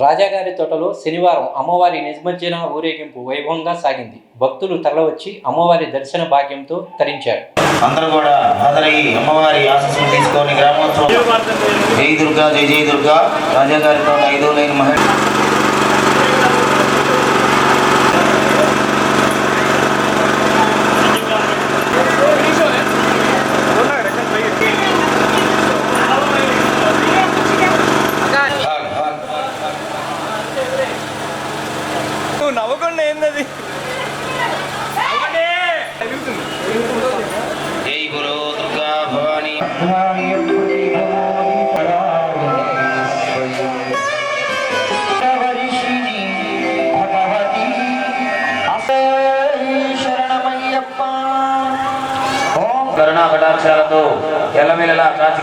రాజాగారి తోటలో శనివారం అమ్మవారి నిజమజ్జన ఊరేగింపు వైభవంగా సాగింది. భక్తులు తరలివచ్చి అమ్మవారి దర్శన భాగ్యంతో తరించారు. అందరూ కూడా హాజరయ్యి అమ్మవారి ఆశస్సులు తీసుకొని గ్రామోత్సవం. జై దుర్గా జై జై దుర్గా. రాజాగారితో ఐదో లైన్ మహిళ కరుణా కటాక్షాలతో ఎల్లమెల్లలా కాచి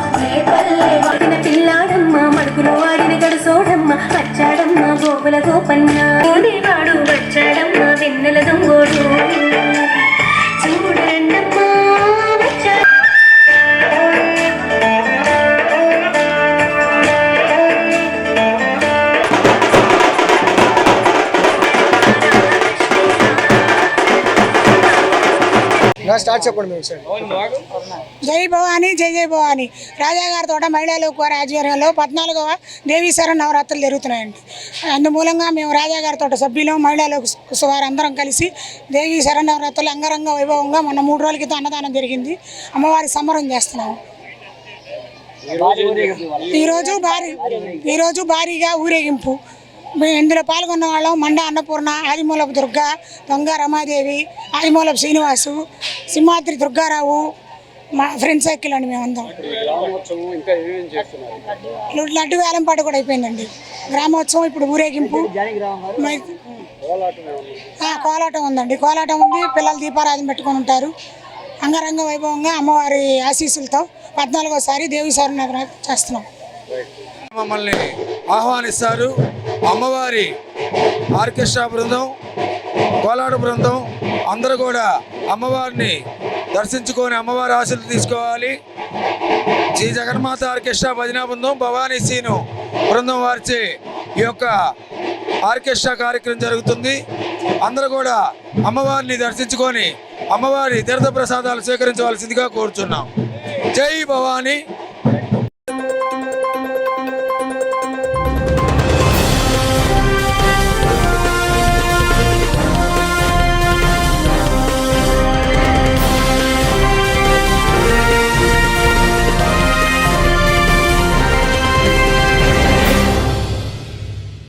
వాడిన పిల్లాడమ్మ మడుగులు వాడిన గడుసోడమ్మ వచ్చాడమ్మ గోపుల గోపన్న. వాడు వచ్చాడమ్మ వెన్నెల దొంగోడు. స్టార్ట్ చెప్పండి మీరు సార్ జై భవాని జై జై భవాని. రాజాగారి తోట మహిళలు కోర ఆధ్వర్యంలో పద్నాలుగవ దేవీశ్వర నవరాత్రులు జరుగుతున్నాయండి. అందుమూలంగా మేము రాజాగారి తోట సభ్యులు మహిళలు వారు అందరం కలిసి దేవీశ్వర నవరాత్రులు అంగరంగ వైభవంగా మొన్న మూడు రోజుల క్రితం అన్నదానం జరిగింది. అమ్మవారి సంబరం చేస్తున్నాము. ఈరోజు భారీ ఈరోజు భారీగా ఊరేగింపు. మేము ఇందులో పాల్గొన్న వాళ్ళం మండ అన్నపూర్ణ ఆదిమూలపు దుర్గ దొంగ రమాదేవి ఆదిమూలపు శ్రీనివాసు సింహాద్రి దుర్గారావు మా ఫ్రెండ్ సర్కిల్ అండి మేమందరం. లడ్డు వేలంపాట కూడా అయిపోయిందండి. గ్రామోత్సవం ఇప్పుడు ఊరేగింపు. కోలాటం ఉందండి. కోలాటం ఉంది పిల్లలు దీపారాధన పెట్టుకొని ఉంటారు. అంగరంగ వైభవంగా అమ్మవారి ఆశీస్సులతో పద్నాలుగోసారి దేవి నగరం చేస్తున్నాం. మమ్మల్ని ఆహ్వానిస్తారు. అమ్మవారి ఆర్కెస్ట్రా బృందం కోలాట బృందం అందరూ కూడా అమ్మవారిని దర్శించుకొని అమ్మవారి ఆశలు తీసుకోవాలి. శ్రీ జగన్మాత ఆర్కెస్ట్రా భజనా బృందం భవానీ సీను బృందం వారిచే ఈ యొక్క ఆర్కెస్ట్రా కార్యక్రమం జరుగుతుంది. అందరూ కూడా అమ్మవారిని దర్శించుకొని అమ్మవారి తీర్థ ప్రసాదాలు స్వీకరించవలసిందిగా కోరుచున్నాం. జై భవానీ.